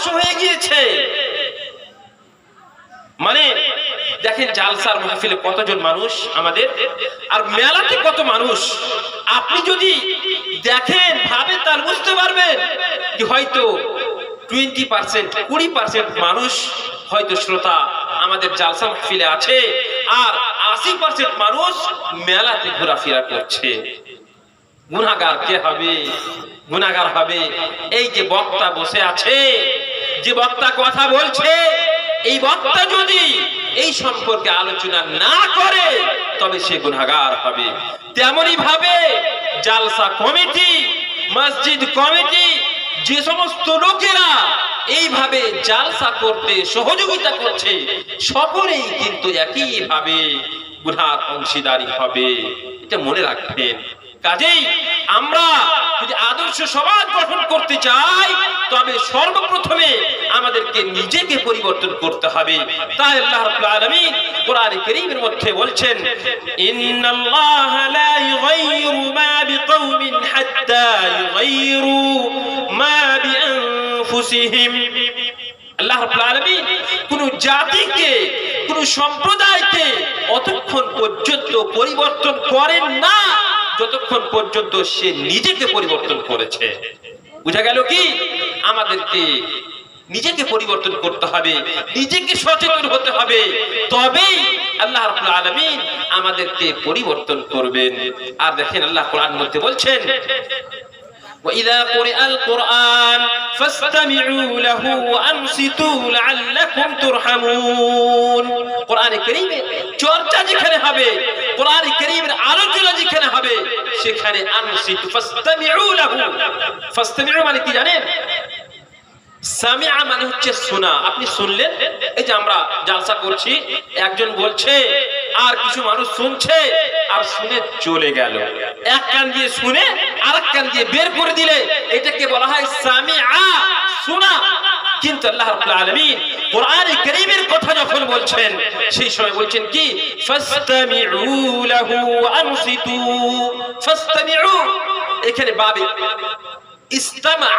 ধ্বংস হয়ে গিয়েছে। মানে দেখেন জালসার মাহফিলে কতজন মানুষ আমাদের? আর মেলাতে কত মানুষ? আপনি যদি দেখেন, ভাবেন তার বুঝতে পারবেন যে হয়তো টোয়েন্টি পার্সেন্ট কুড়ি পার্সেন্ট মানুষ হয়তো শ্রোতা আমাদের জালসা মাহফিলে আছে, আর আশি পার্সেন্ট মানুষ মেলাতে ঘোরাফেরা করছে। গুনাগার কে হবে? গুনাগার হবে। এই যে বক্তা বসে আছে যে বক্তা কথা বলছে, এই বক্তা যদি এই সম্পর্কে আলোচনা না করে, তবে সে গুনাগার হবে। তেমনি ভাবে জালসা কমিটি, মসজিদ কমিটি, যে সমস্ত লোকেরা এইভাবে জালসা করতে সহযোগিতা করছে, সকলেই কিন্তু একইভাবে গুনার অংশীদারি হবে। এটা মনে রাখবেন। কাজেই আমরা যদি আদর্শ সমাজ গঠন করতে চাই তবে সর্বপ্রথমে আমাদেরকে নিজেকে পরিবর্তন করতে হবে। তাই আল্লাহ রাব্বুল আলামিন কোরআন কারীমের মধ্যে বলছেন, ইন্নাল্লাহ লা মা হাত্তা মা বিআনফুসিহিম। আল্লাহ রাব্বুল আলামিন কোন জাতিকে, কোন সম্প্রদায়কে অতক্ষণ পর্যন্ত পরিবর্তন করেন না, যতক্ষণ পর্যন্ত সে নিজেকে পরিবর্তন করেছে। বুঝা গেল কি আমাদেরকে নিজেকে পরিবর্তন করতে হবে নিজেকে সচেতন হতে হবে তবেই আল্লাহ রাব্বুল আলামিন আমাদেরকে পরিবর্তন করবেন আর দেখেন আল্লাহ কোরআন মধ্যে বলছেন وإذا قرئ القرآن فاستمعوا له وأنصتوا لعلكم ترحمون কোরআনে কারীমে চর্চা যেখানে হবে কোরআনে কারীমের আলোচনা যেখানে হবে সেখানে আনসিতু লাহু। মানে কি জানেন? সামিআ মানে হচ্ছে শোনা। আপনি শুনলেন? এই যে আমরা জালসা করছি, একজন বলছে, আর কিছু মানুষ শুনছে আর শুনে চলে গেল। এক কান দিয়ে শুনে আর কান দিয়ে বের করে দিলে, এটাকে বলা হয় সামিআ, শোনা। কিন্তু আল্লাহ রাব্বুল আলামিন কোরআনে কারীমের কথা যখন বলছেন, সেই সময় বলছেন কি? ফাস্তামিউ লাহু আনসিতু ফাস্তামিউ, এখানে বাবে ইস্তামা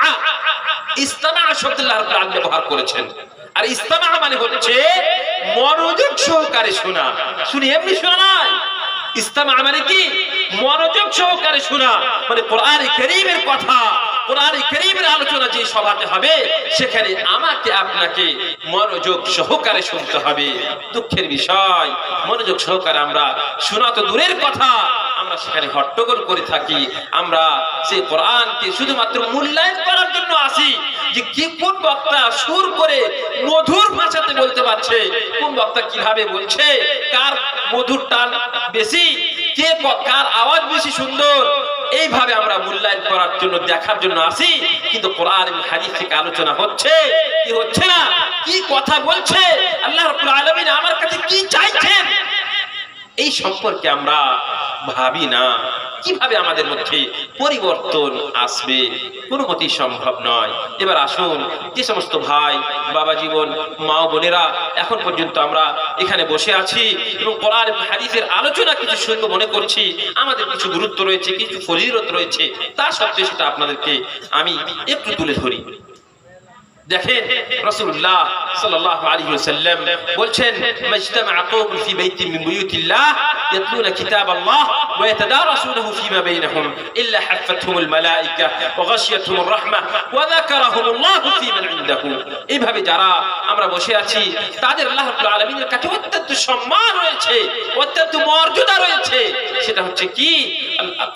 ইস্তামা শব্দ আল্লাহ রাব্বুল আলামিন ব্যবহার করেছেন। আর ইস্তামা মানে হচ্ছে মনোযোগ সহকারে শোনা। শুনি, এমনি শোনা নয় ইস্তামা মানে কি? মনোযোগ সহকারে শোনা। মানে কোরআন কারীমের কথা কোরআন কারীমের আলোচনা যে সভাতে হবে, সেখানে আমাকে আপনাকে মনোযোগ সহকারে শুনতে হবে। দুঃখের বিষয়, মনোযোগ সহকারে আমরা শোনা তো দূরের কথা, আমরা সেখানে হট্টগোল করে থাকি, আমরা সেই কোরআনকে শুধুমাত্র মূল্যায়ন করার জন্য আসি, যে কি কোন বক্তা সুর করে মধুর ভাষাতে বলতে পারছে, কোন বক্তা কীভাবে বলছে, কার মধুর টান বেশি কে কার আওয়াজ বেশি সুন্দর এইভাবে আমরা মূল্যায়ন করার জন্য, দেখার জন্য আসি। কিন্তু কোরআন এবং হাদিস থেকে আলোচনা হচ্ছে, কি হচ্ছে না? কি কথা বলছে? আল্লাহ রাব্বুল আলামিন আমার কাছে কি চাইছেন? এই সম্পর্কে আমরা ভাবি না। কীভাবে আমাদের মধ্যে পরিবর্তন আসবে? কোনো মতেই সম্ভব নয়। এবার আসুন, যে সমস্ত ভাই, বাবা জীবন, মা বোনেরা এখন পর্যন্ত আমরা এখানে বসে আছি এবং পড়ার হাদিসের আলোচনা কিছু শুনব মনে করছি। আমাদের কিছু গুরুত্ব রয়েছে, কিছু ফজিরত রয়েছে। তা সত্ত্বেও সেটা আপনাদেরকে আমি একটু তুলে ধরি। দেখেন রাসূলুল্লাহ সাল্লাল্লাহু আলাইহি ওয়াসাল্লাম বলছেন মাজতামা কওম ফি বাইতিন মিন বুয়ুতিল্লাহ ইয়াতলুনা কিতাবাল্লাহ ওয়া ইয়াতাদারাসুনাহু ফীমা বাইনহুম ইল্লা হাফাতহুমুল মালায়েকা ওয়া গাশিয়াতহুমুর রাহমাহ ওয়া যাকারাহুমুল্লাহু ফী এইভাবে যারা আমরা বসে আছি, তাদের আল্লাহ আলামিনের কাছে অত্যন্ত সম্মান রয়েছে, অত্যন্ত মর্যাদা রয়েছে। সেটা হচ্ছে কি?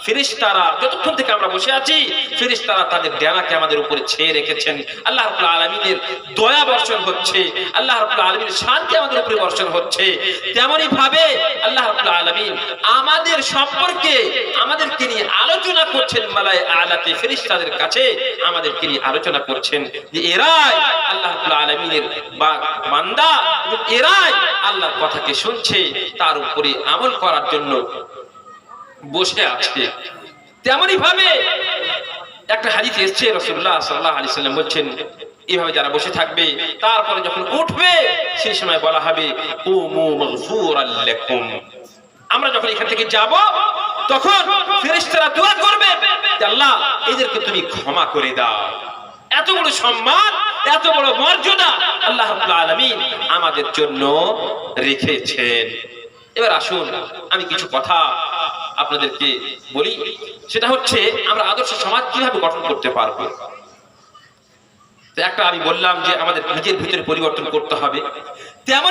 ফেরেশতারা, যতক্ষণ থেকে আমরা বসে আছি, ফেরেশতারা তাদের ডানাকে আমাদের উপরে ছেয়ে রেখেছেন। আল্লাহ আলামিনের দয়া বর্ষণ হচ্ছে, আল্লাহ শান্তি আমাদের উপরে বর্ষণ হচ্ছে। তেমনি ভাবে আল্লাহ আলামিন আমাদের সম্পর্কে আমাদেরকে নিয়ে আলোচনা করছেন মালায়ে আলাতে। ফেরেশতাদের কাছে আমাদেরকে নিয়ে আলোচনা করছেন যে এরাই আল্লাহ আলামিনের এরাই আল্লাহর কথাকে শুনছে, তার উপরে আমল করার জন্য বসে আছে। তেমনি ভাবে একটা এসছে রসুল্লাহ সাল্লাহ আলি সাল্লাম বলছেন এইভাবে যারা বসে থাকবে, তারপরে যখন উঠবে সেই সময় বলা হবে আমরা যখন এখান থেকে যাব, তখন ফেরেশতারা দোয়া করবে আল্লাহ, এদেরকে তুমি ক্ষমা করে দাও। এত বড় সম্মান এত বড় মর্যাদা আল্লাহ আলামিন আমাদের জন্য রেখেছেন। এবার আসুন, আমি কিছু কথা আপনাদেরকে বলি। সেটা হচ্ছে, আমরা আদর্শ সমাজ কীভাবে গঠন করতে পারব? একটা আমি বললাম যে আমাদের নিজের ভিতরে পরিবর্তন করতে হবে। তেমন